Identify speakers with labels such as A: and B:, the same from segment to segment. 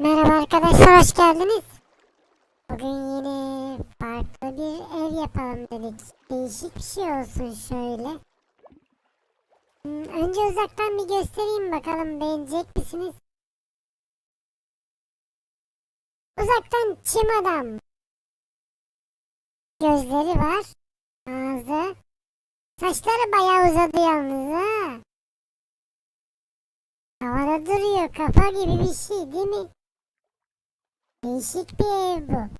A: Merhaba arkadaşlar hoş geldiniz. Bugün yine farklı bir ev yapalım dedik. Değişik bir şey olsun şöyle. Hmm, Önce uzaktan bir göstereyim bakalım beğenecek misiniz? Uzaktan çim adam. Gözleri var. Ağzı. Saçları bayağı uzadı yalnız ha. Havada duruyor kafa gibi bir şey değil mi? Değişik bir ev bu.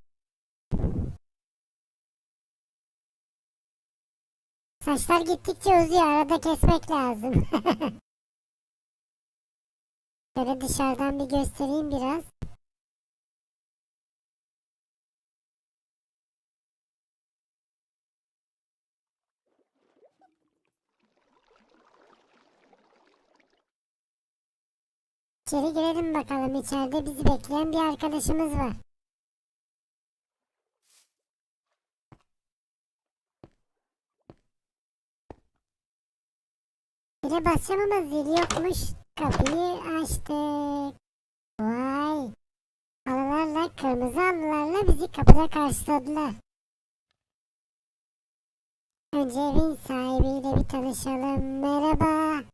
A: Saçlar gittikçe uzuyor. Arada kesmek lazım. Şöyle dışarıdan bir göstereyim biraz. İçeri girelim bakalım. İçeride bizi bekleyen bir arkadaşımız var. Bire basacağım ama zil yokmuş. Kapıyı açtık. Vay. Halılarla, kırmızı halılarla bizi kapıda karşıladılar. Önce evin sahibiyle bir tanışalım. Merhaba.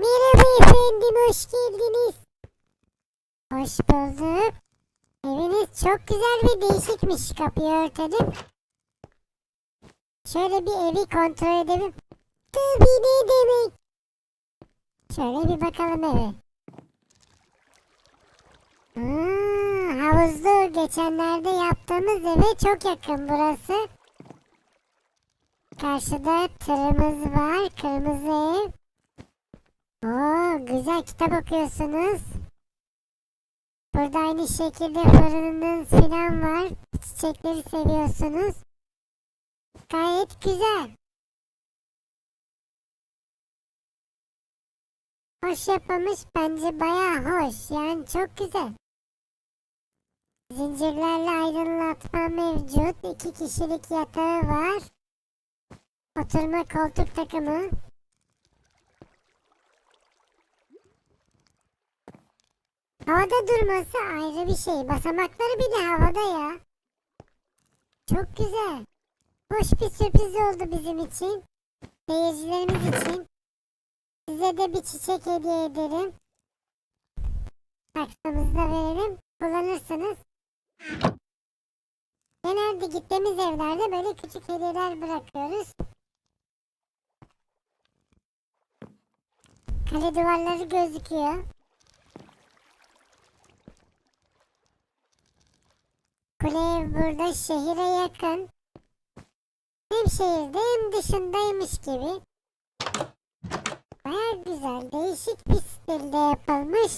A: Merhaba efendim, hoş geldiniz. Hoş bulduk. Eviniz çok güzel ve değişikmiş. Kapıyı örtelim. Şöyle bir evi kontrol edelim. Tabii ne demek? Şöyle bir bakalım eve. Hmm, havuzlu geçenlerde yaptığımız eve çok yakın burası. Karşıda tırımız var. Kırmızı ev. Oo, güzel kitap okuyorsunuz. Burada aynı şekilde fırınınız falan var. Çiçekleri seviyorsunuz. Gayet güzel. Hoş yapılmış bence baya hoş. Yani çok güzel. Zincirlerle aydınlatma mevcut. İki kişilik yatağı var. Oturma koltuk takımı. Havada durması ayrı bir şey. Basamakları bir de havada ya. Çok güzel. Hoş bir sürpriz oldu bizim için. Seyircilerimiz için. Size de bir çiçek hediye ederim. Saksımızda verelim. Kullanırsınız. Genelde gittiğimiz evlerde böyle küçük hediyeler bırakıyoruz. Kale duvarları gözüküyor. Kule burada şehire yakın. Hem şehirde hem dışındaymış gibi. Baya güzel, değişik bir stilde yapılmış.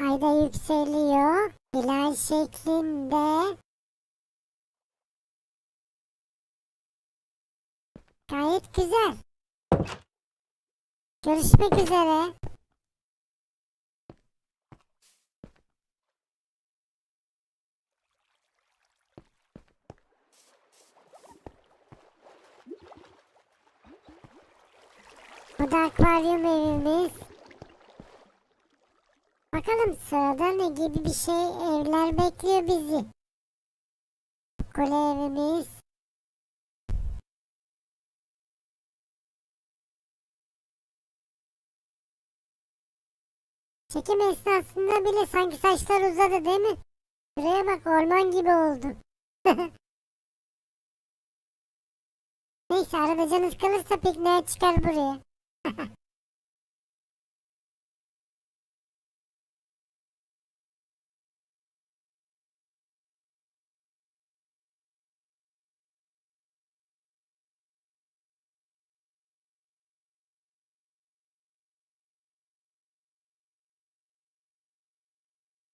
A: Ayda yükseliyor. Hilal şeklinde. Gayet güzel. Görüşmek üzere. Bu da akvaryum evimiz. Bakalım sırada ne gibi bir şey evler bekliyor bizi. Kule evimiz. Çekim esnasında bile sanki saçlar uzadı değil mi? Şuraya bak orman gibi oldu. Neyse arada canınız kalırsa pikniğe çıkar buraya.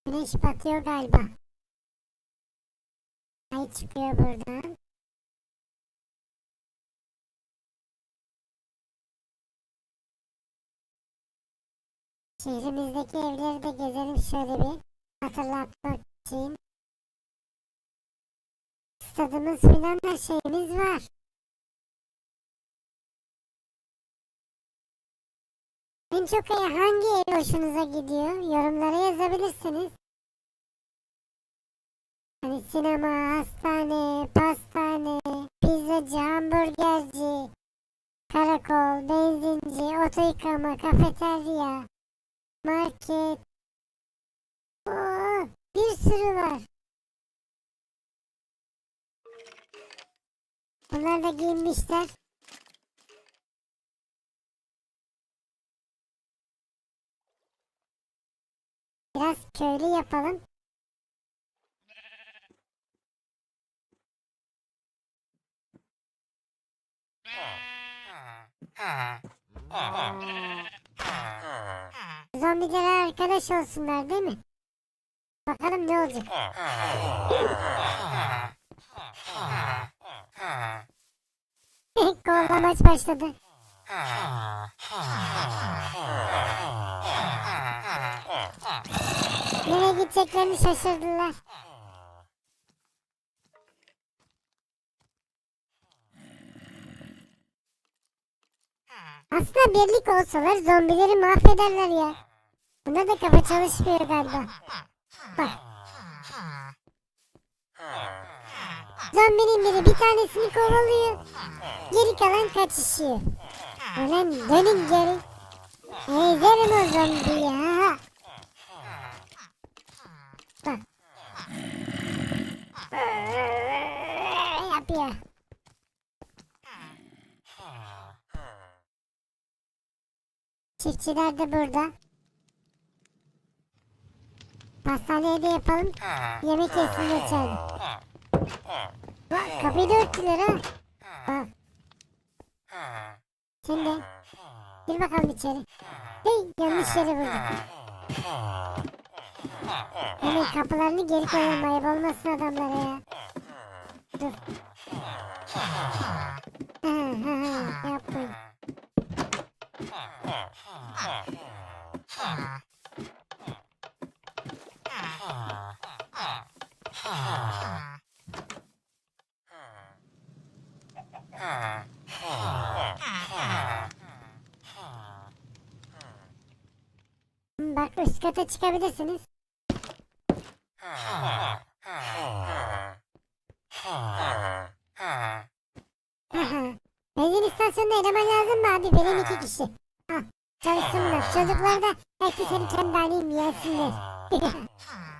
A: Güneş batıyor galiba. Ay çıkıyor buradan. Şehrimizdeki evleri de gezelim şöyle bir hatırlatmak için. Stadımız filan her şeyimiz var. En çok hangi ev hoşunuza gidiyor? Yorumlara yazabilirsiniz. Hani sinema, hastane, pastane, pizzacı, hamburgerci, karakol, benzinci, oto yıkama, kafeterya, market. Oo, bir sürü var. Bunlar da giyinmişler. Biraz köylü yapalım. Zombilere arkadaş olsunlar değil mi? Bakalım ne olacak. Kovalamaç başladı. Nereye gideceklerini şaşırdılar. Aslında birlik olsalar zombileri mahvederler ya. Buna da kafa çalışmıyor galiba. Bak. Zombinin biri bir tanesini kovalıyor. Geri kalan kaçışıyor. Ulan dönün geri. Ezerim o zombiyi ha. Bak. Yapıyor. Çiftçiler de burada. Pastaneye de yapalım. Yemek yesin geçelim. Bak kapıyı da örttüler ha. Bak. De. Gir bakalım içeri. Hey yanlış yere vurdum. Hemen kapılarını geri koyalım ayıp olmasın adamlara ya. Dur. Yapmayın. Bak üst kata çıkabilirsiniz. Benzin istasyonunda eleman lazım mı abi? Benim iki kişi. Al çalışsınlar. Çocuklar da belki seni kendi haliyim yesinler.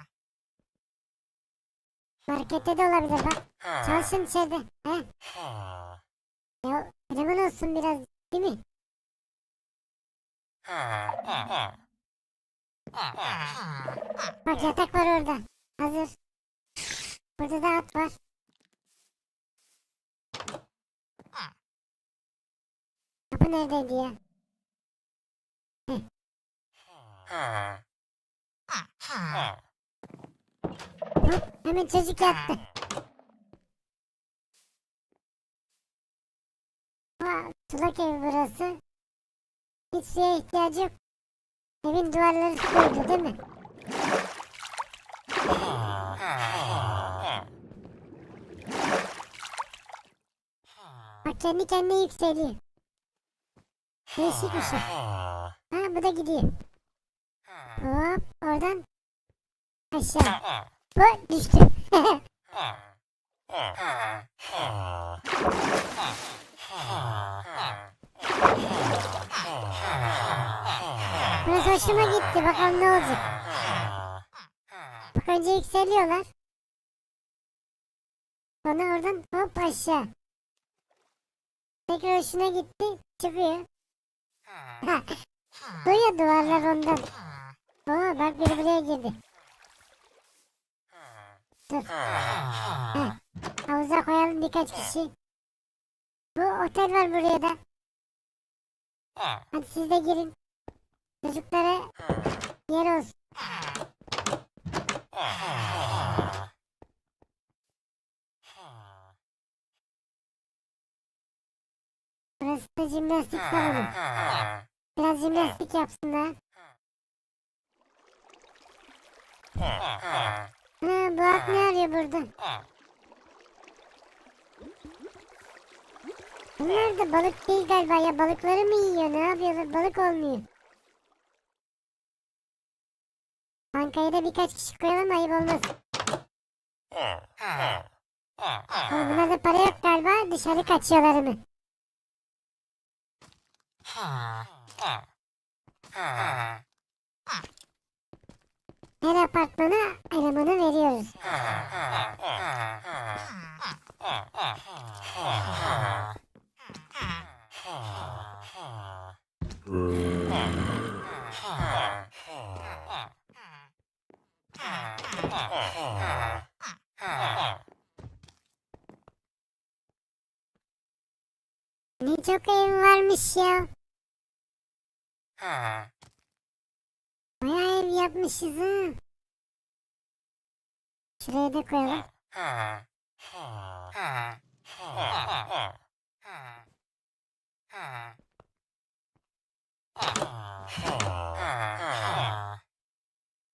A: Markette de olabilir bak. Çalışın içeride. He. Ya eleman olsun biraz değil mi? Bak yatak var orada. Hazır. Burada da at var. Kapı neredeydi ya? Heh. Hop hemen çocuk yattı. Aa, tulak evi burası. Hiç suya ihtiyacı yok. Evin duvarları suydu değil mi? Bak kendi kendine yükseliyor. Değişik bir şey. Ha bu da gidiyor. Hop oradan aşağı. Bu düştü. Burası hoşuma gitti. Bakalım ne olacak. Bak önce yükseliyorlar. Sonra oradan hop aşağı. Tekrar hoşuna gitti. Çıkıyor. Duyuyor duvarlar ondan. Oo bak biri buraya girdi. Dur. Heh. Havuza koyalım birkaç kişi. Bu otel var buraya da. Hadi siz de girin. Çocuklara yer olsun. Burası da jimnastik salonu. Biraz jimnastik yapsınlar. Ne bak ne arıyor burada? Bunlar da balık değil galiba ya balıkları mı yiyor ne yapıyorlar balık olmuyor. Bankaya da birkaç kişi koyalım ayıp olmaz. Ha, bunlarda para yok galiba dışarı kaçıyorlar mı? Ha. Ha. Ha. Her apartmana elemanı veriyoruz. Ne çok ev varmış ya. Bayağı ev yapmışız ha. Şuraya da koyalım.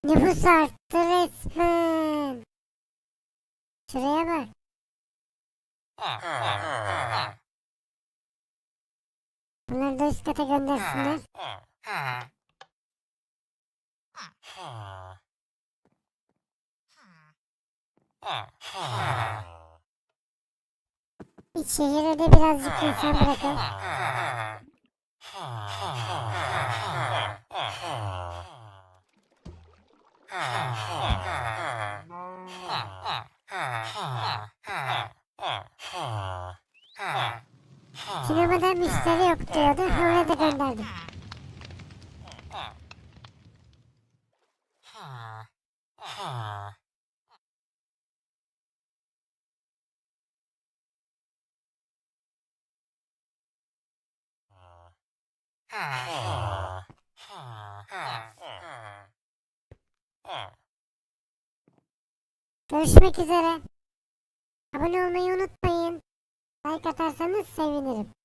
A: Nüfus arttı resmen. Şuraya bak. Bunları da üst kata göndersinler. İç şehire de birazcık insan bırakalım. Görüşmek üzere. Abone olmayı unutmayın. Like atarsanız sevinirim.